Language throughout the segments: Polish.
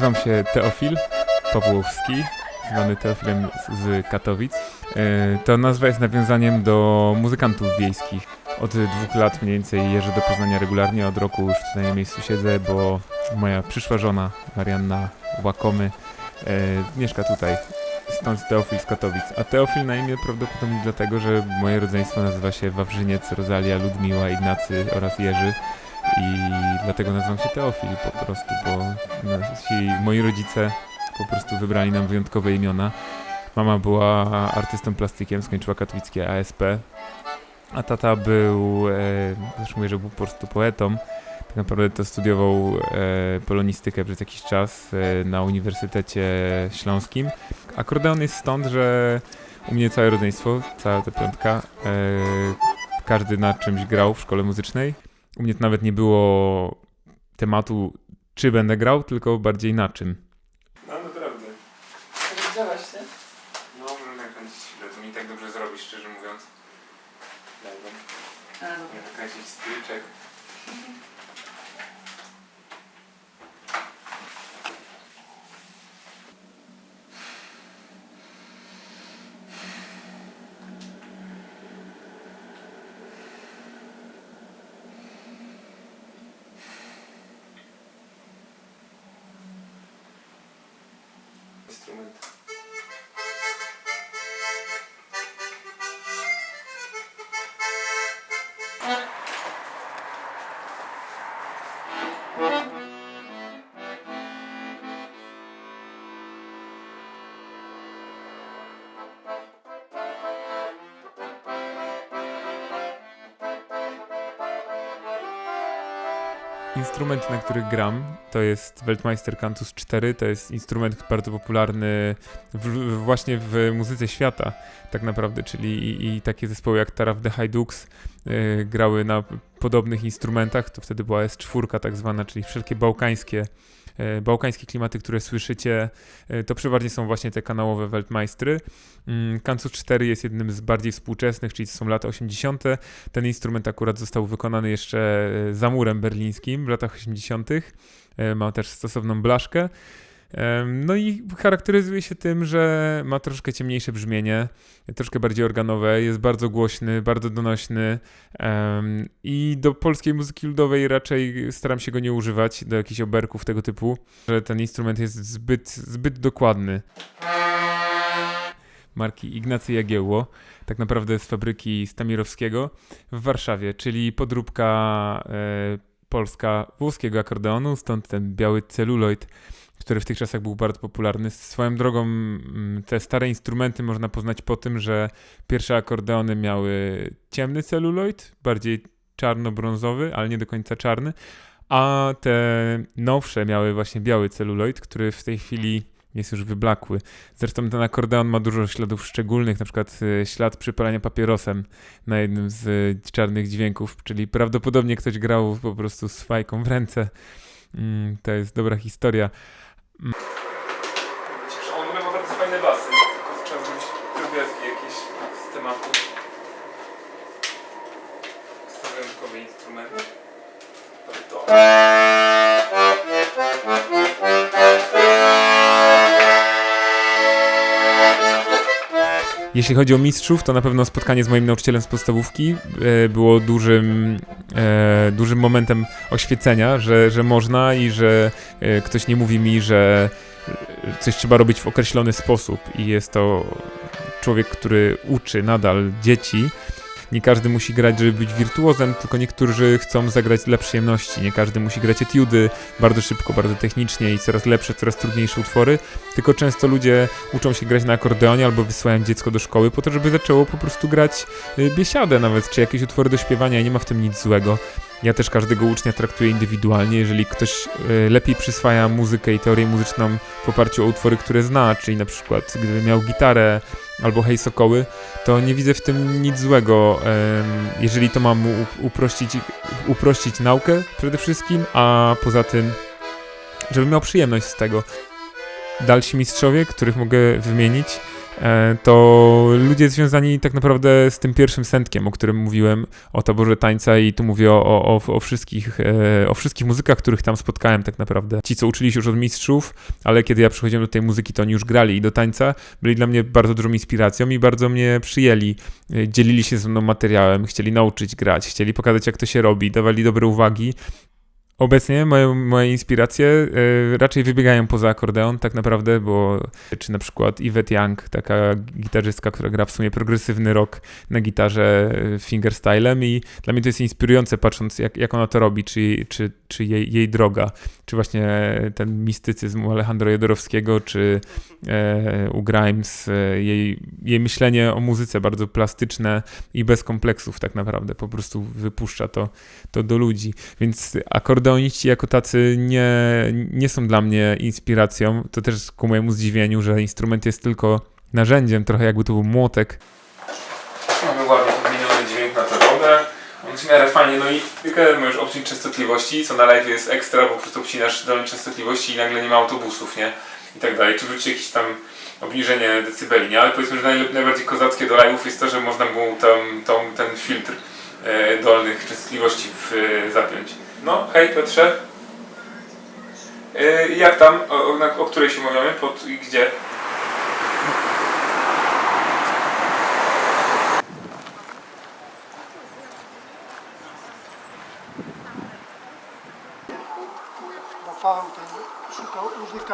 Nazywam się Teofil Pawłowski, zwany Teofilem z- Katowic. E, To nazwa jest nawiązaniem do muzykantów wiejskich. Od dwóch lat mniej więcej jeżdżę do Poznania regularnie, od roku już tutaj na miejscu siedzę, bo moja przyszła żona, Marianna Łakomy, e, mieszka tutaj. Stąd Teofil z Katowic. A Teofil na imię prawdopodobnie dlatego, że moje rodzeństwo nazywa się Wawrzyniec, Rozalia, Ludmiła, Ignacy oraz Jerzy. I dlatego nazywam się Teofil po prostu, bo nasi, moi rodzice po prostu wybrali nam wyjątkowe imiona. Mama była artystą plastykiem, skończyła katowickie ASP, a tata był, e, zresztą mówię, że był po prostu poetą. Tak naprawdę to studiował e, polonistykę przez jakiś czas e, na Uniwersytecie Śląskim. Akordeon jest stąd, że u mnie całe rodzeństwo, cała ta piątka, e, każdy na czymś grał w szkole muzycznej. U mnie to nawet nie było tematu, czy będę grał, tylko bardziej na czym. No naprawdę. Wiedziałaś się? No, możemy nakręcić chwilę, to mi tak dobrze zrobi, szczerze mówiąc. Dajmy. Nakręcić stryczek. Instrument. Instrument, na który gram, to jest Weltmeister Cantus 4. To jest instrument bardzo popularny w, w, właśnie w muzyce świata, tak naprawdę, czyli i, i takie zespoły jak Taraf the Hydux y, grały na podobnych instrumentach. To wtedy była S4 tak zwana, czyli wszelkie bałkańskie, bałkańskie klimaty, które słyszycie, y, to przeważnie są właśnie te kanałowe Weltmeistry. Mm, Cantus 4 jest jednym z bardziej współczesnych, czyli to są lata 80. Ten instrument akurat został wykonany jeszcze e, za murem berlińskim w latach 80. E, Ma też stosowną blaszkę. No i charakteryzuje się tym, że ma troszkę ciemniejsze brzmienie, troszkę bardziej organowe, jest bardzo głośny, bardzo donośny i do polskiej muzyki ludowej raczej staram się go nie używać, do jakichś oberków tego typu, że ten instrument jest zbyt, zbyt dokładny. Marki Ignacy Jagiełło, tak naprawdę z fabryki Stamirowskiego w Warszawie, czyli podróbka e, polska włoskiego akordeonu, stąd ten biały celuloid, który w tych czasach był bardzo popularny. Swoją drogą te stare instrumenty można poznać po tym, że pierwsze akordeony miały ciemny celuloid, bardziej czarno-brązowy, ale nie do końca czarny, a te nowsze miały właśnie biały celuloid, który w tej chwili jest już wyblakły. Zresztą ten akordeon ma dużo śladów szczególnych, na przykład e, ślad przypalania papierosem na jednym z e, czarnych dźwięków, czyli prawdopodobnie ktoś grał po prostu z fajką w ręce. Mm, To jest dobra historia. Mm. On ma bardzo fajne basy, tylko trzeba zrobić drobiazgi jakieś z tematu. Jest to wyjątkowy instrument. To. Jeśli chodzi o mistrzów, to na pewno spotkanie z moim nauczycielem z podstawówki e, było dużym, e, dużym momentem oświecenia, że, że można i że e, ktoś nie mówi mi, że coś trzeba robić w określony sposób i jest to człowiek, który uczy nadal dzieci. Nie każdy musi grać, żeby być wirtuozem, tylko niektórzy chcą zagrać dla przyjemności. Nie każdy musi grać etiudy bardzo szybko, bardzo technicznie i coraz lepsze, coraz trudniejsze utwory. Tylko często ludzie uczą się grać na akordeonie albo wysyłają dziecko do szkoły po to, żeby zaczęło po prostu grać y, biesiadę nawet, czy jakieś utwory do śpiewania i nie ma w tym nic złego. Ja też każdego ucznia traktuję indywidualnie. Jeżeli ktoś y, lepiej przyswaja muzykę i teorię muzyczną w oparciu o utwory, które zna, czyli na przykład gdyby miał gitarę albo hej sokoły, to nie widzę w tym nic złego, jeżeli to ma mu uprościć, uprościć naukę przede wszystkim, a poza tym, żeby miał przyjemność z tego. Dalsi mistrzowie, których mogę wymienić, e, to ludzie związani tak naprawdę z tym pierwszym sętkiem, o którym mówiłem, o taborze tańca i tu mówię o, o, o, o, wszystkich, e, o wszystkich muzykach, których tam spotkałem tak naprawdę. Ci, co uczyli się już od mistrzów, ale kiedy ja przychodziłem do tej muzyki, to oni już grali i do tańca byli dla mnie bardzo dużą inspiracją i bardzo mnie przyjęli. E, Dzielili się ze mną materiałem, chcieli nauczyć grać, chcieli pokazać, jak to się robi, dawali dobre uwagi. Obecnie moje, moje inspiracje e, raczej wybiegają poza akordeon, tak naprawdę, bo czy na przykład Yvette Young, taka gitarzystka, która gra w sumie progresywny rock na gitarze e, fingerstylem i dla mnie to jest inspirujące, patrząc jak, jak ona to robi, czy, czy, czy jej, jej droga, czy właśnie ten mistycyzm u Alejandro Jodorowskiego, czy e, u Grimes, e, jej, jej myślenie o muzyce bardzo plastyczne i bez kompleksów tak naprawdę, po prostu wypuszcza to, to do ludzi. Więc akordeoniści jako tacy nie, nie są dla mnie inspiracją. To też ku mojemu zdziwieniu, że instrument jest tylko narzędziem, trochę jakby to był młotek. Mamy ładnie podmieniony dźwięk na tę wodę. On jest w miarę fajnie, no i tylko możesz obciąć częstotliwości, co na live jest ekstra, bo po prostu obcinasz dolne częstotliwości i nagle nie ma autobusów, nie? I tak dalej. Czy wróci jakieś tam obniżenie decybeli, nie? Ale powiedzmy, że naj, najbardziej kozackie do live'ów jest to, że można było tam, tam ten filtr dolnych częstotliwości w, e, zapiąć. No, hej Piotrze. E, jak tam? O, o, na, o której się umawiamy? Pod, i gdzie?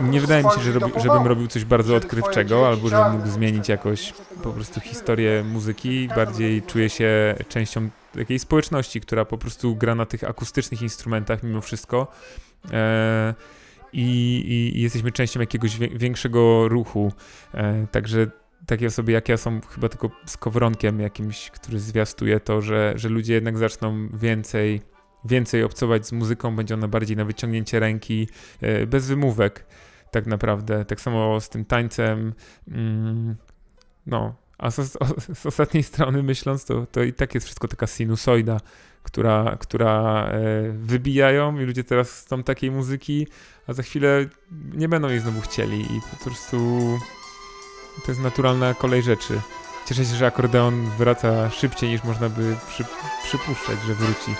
Nie wydaje mi się, że robi, żebym robił coś bardzo odkrywczego, albo żebym mógł zmienić jakoś po prostu historię muzyki. Bardziej czuję się częścią takiej społeczności, która po prostu gra na tych akustycznych instrumentach mimo wszystko. E, i, i, jesteśmy częścią jakiegoś większego ruchu. E, także takie osoby jak ja są chyba tylko skowronkiem jakimś, który zwiastuje to, że, że ludzie jednak zaczną więcej, więcej obcować z muzyką, będzie ona bardziej na wyciągnięcie ręki, e, bez wymówek tak naprawdę. Tak samo z tym tańcem. Mm, no, a z, z ostatniej strony myśląc, to, to i tak jest wszystko taka sinusoida, która, która e, wybijają i ludzie teraz chcą takiej muzyki, a za chwilę nie będą jej znowu chcieli i po prostu to jest naturalna kolej rzeczy. Cieszę się, że akordeon wraca szybciej niż można by przy, przypuszczać, że wróci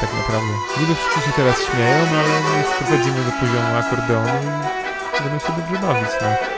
tak naprawdę. Niby wszyscy się teraz śmieją, ale my sprowadzimy do poziomu akordeonu i będą się dobrze bawić, no.